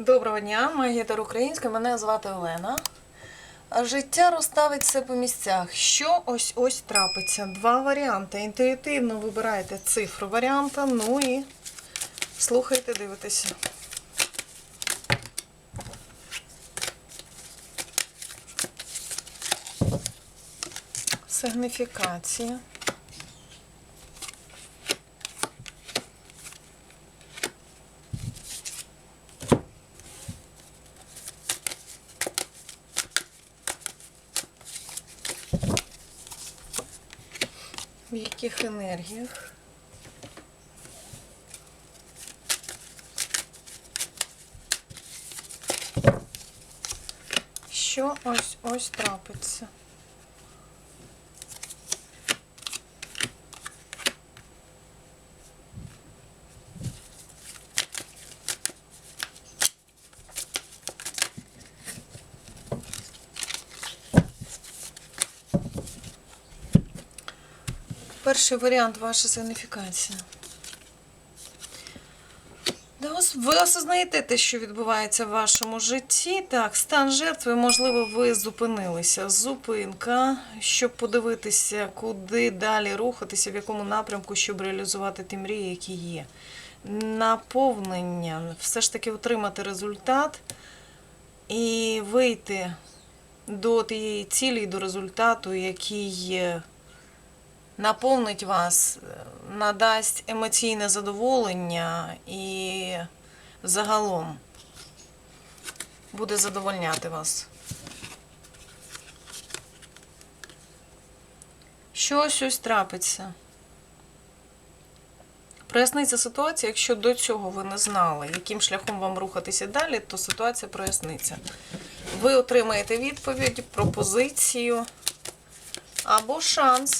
Доброго дня, магітер українська, мене звати Олена. Життя розставить все по місцях. Що ось ось трапиться? Два варіанти. Інтуїтивно вибираєте цифру варіанта, ну і слухайте, дивитеся. Сигніфікація. В яких енергіях? Що ось ось трапиться? Перший варіант ваша сигніфікація. Ви осознаєте те, що відбувається в вашому житті. Так, стан жертви, можливо, ви зупинилися. Зупинка, щоб подивитися, куди далі рухатися, в якому напрямку, щоб реалізувати ті мрії, які є. Наповнення, все ж таки отримати результат і вийти до тієї цілі, до результату, який е, наповнить вас, е, надасть емоційне задоволення і загалом буде задовольняти вас. Щось ось трапиться. Проясниться ситуація, якщо до цього ви не знали, яким шляхом вам рухатися далі, то ситуація проясниться. Ви отримаєте відповідь, пропозицію або шанс.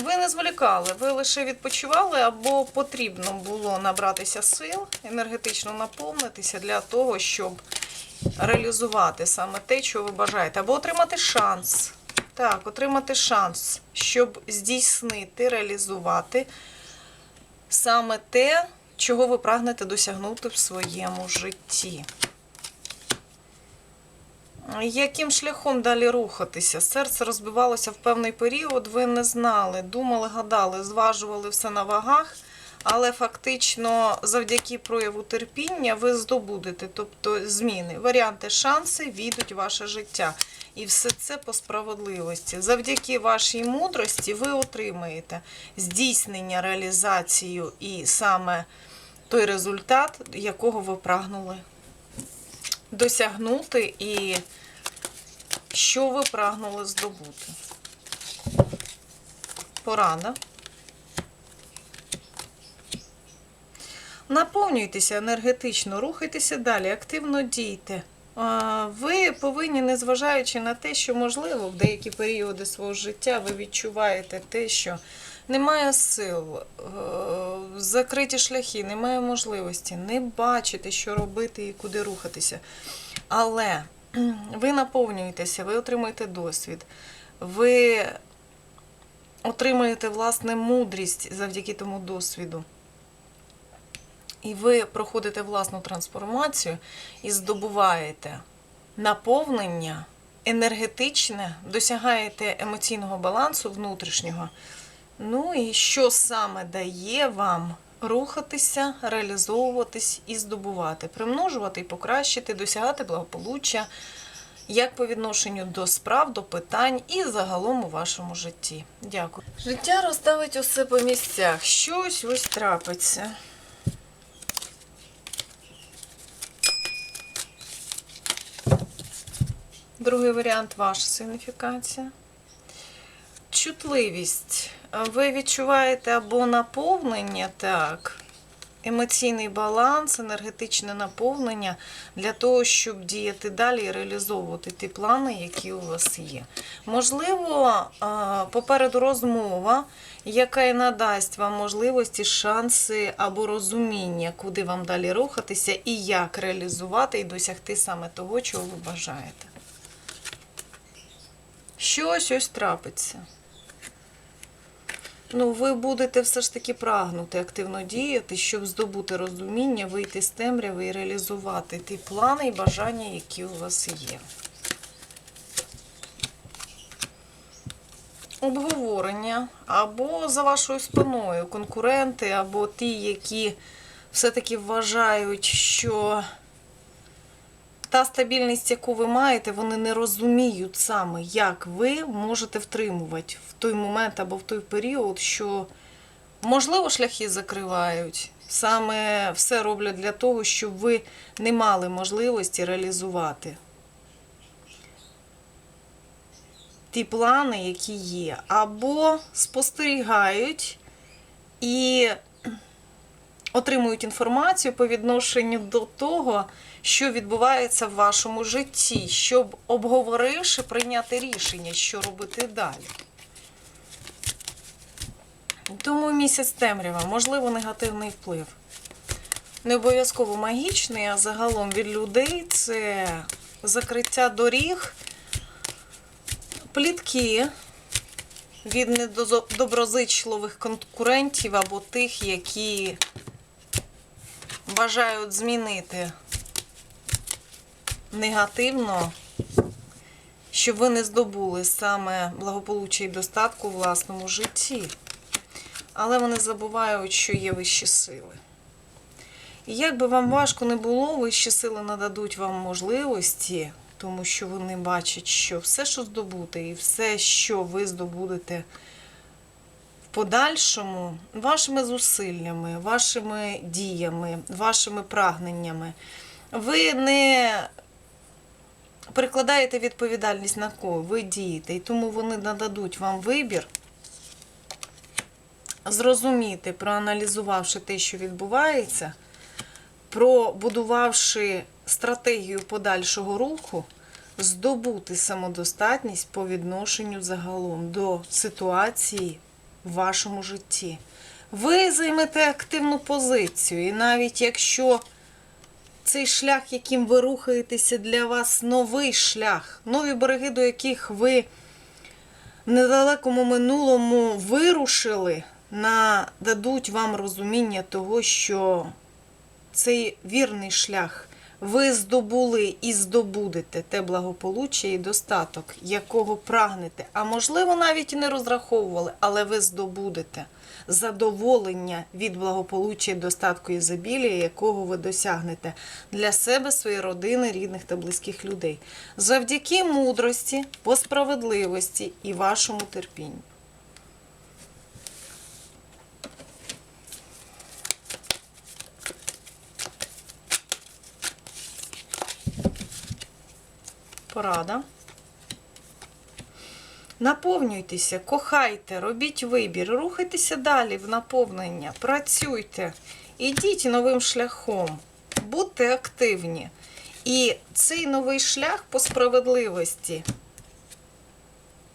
Ви не зволікали, ви лише відпочивали або потрібно було набратися сил, енергетично наповнитися для того, щоб реалізувати саме те, що ви бажаєте, або отримати шанс. Так, отримати шанс, щоб здійснити, реалізувати саме те, чого ви прагнете досягнути в своєму житті. Яким шляхом далі рухатися? Серце розбивалося в певний період, ви не знали, думали, гадали, зважували все на вагах, але фактично завдяки прояву терпіння ви здобудете, тобто зміни, варіанти, шанси війдуть в ваше життя. І все це по справедливості. Завдяки вашій мудрості ви отримаєте здійснення, реалізацію і саме той результат, якого ви прагнули досягнути і що ви прагнули здобути. Порада. Наповнюйтеся енергетично, рухайтеся далі, активно дійте. Ви повинні, незважаючи на те, що, можливо, в деякі періоди свого життя ви відчуваєте те, що немає сил, е, закриті шляхи, немає можливості, не бачите, що робити і куди рухатися. Але ви наповнюєтеся, ви отримуєте досвід, ви отримуєте власне мудрість завдяки тому досвіду. І ви проходите власну трансформацію і здобуваєте наповнення енергетичне, досягаєте емоційного балансу внутрішнього. Ну і що саме дає вам рухатися, реалізовуватись і здобувати, примножувати і покращити, досягати благополуччя, як по відношенню до справ, до питань і загалом у вашому житті. Дякую. Життя розставить усе по місцях. Щось ось трапиться. Другий варіант ваша сигніфікація. Чутливість. Ви відчуваєте або наповнення, так, емоційний баланс, енергетичне наповнення для того, щоб діяти далі і реалізовувати ті плани, які у вас є. Можливо, попереду розмова, яка і надасть вам можливості, шанси або розуміння, куди вам далі рухатися і як реалізувати і досягти саме того, чого ви бажаєте. Щось ось трапиться. Ну, ви будете все ж таки прагнути активно діяти, щоб здобути розуміння, вийти з темряви і реалізувати ті плани і бажання, які у вас є. Обговорення або за вашою спиною конкуренти, або ті, які все-таки вважають, що та стабільність, яку ви маєте, вони не розуміють саме, як ви можете втримувати в той момент або в той період, що можливо шляхи закривають. Саме все роблять для того, щоб ви не мали можливості реалізувати ті плани, які є, або спостерігають і отримують інформацію по відношенню до того, що відбувається в вашому житті, щоб обговоривши прийняти рішення, що робити далі. Тому місяць темрява, можливо, негативний вплив. Не обов'язково магічний, а загалом від людей це закриття доріг, плітки від недоброзичливих конкурентів або тих, які бажають змінити негативно, щоб ви не здобули саме благополуччя і достатку у власному житті. Але вони забувають, що є вищі сили. І як би вам важко не було, вищі сили нададуть вам можливості, тому що вони бачать, що все, що здобути, і все, що ви здобудете подальшому, вашими зусиллями, вашими діями, вашими прагненнями, ви не перекладаєте відповідальність на кого, ви дієте, і тому вони нададуть вам вибір зрозуміти, проаналізувавши те, що відбувається, пробудувавши стратегію подальшого руху, здобути самодостатність по відношенню загалом до ситуації в вашому житті. Ви займете активну позицію, і навіть якщо цей шлях, яким ви рухаєтеся, для вас новий шлях, нові береги, до яких ви в недалекому минулому вирушили, нададуть вам розуміння того, що цей вірний шлях ви здобули і здобудете те благополуччя і достаток, якого прагнете, а можливо, навіть і не розраховували, але ви здобудете задоволення від благополуччя і достатку ізобілія, якого ви досягнете для себе, своєї родини, рідних та близьких людей. Завдяки мудрості, по справедливості і вашому терпінню. Порада. Наповнюйтеся, кохайте, робіть вибір, рухайтеся далі в наповнення, працюйте, ідіть новим шляхом, будьте активні. І цей новий шлях по справедливості.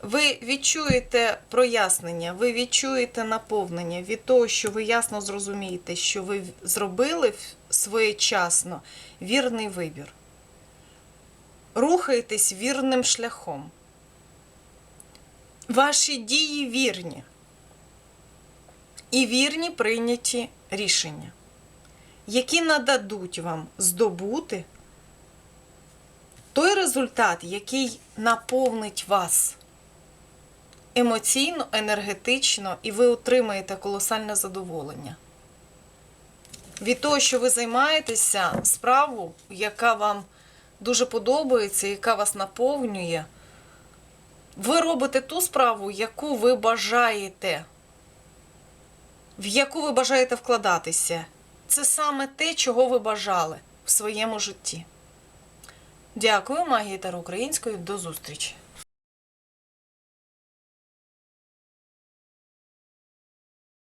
Ви відчуєте прояснення, ви відчуєте наповнення від того, що ви ясно зрозумієте, що ви зробили своєчасно вірний вибір. Рухайтесь вірним шляхом. Ваші дії вірні. І вірні прийняті рішення, які нададуть вам здобути той результат, який наповнить вас емоційно, енергетично, і ви отримаєте колосальне задоволення. Від того, що ви займаєтеся справу, яка вам дуже подобається, яка вас наповнює. Ви робите ту справу, яку ви бажаєте, в яку ви бажаєте вкладатися. Це саме те, чого ви бажали в своєму житті. Дякую, магія Таро Української. До зустрічі!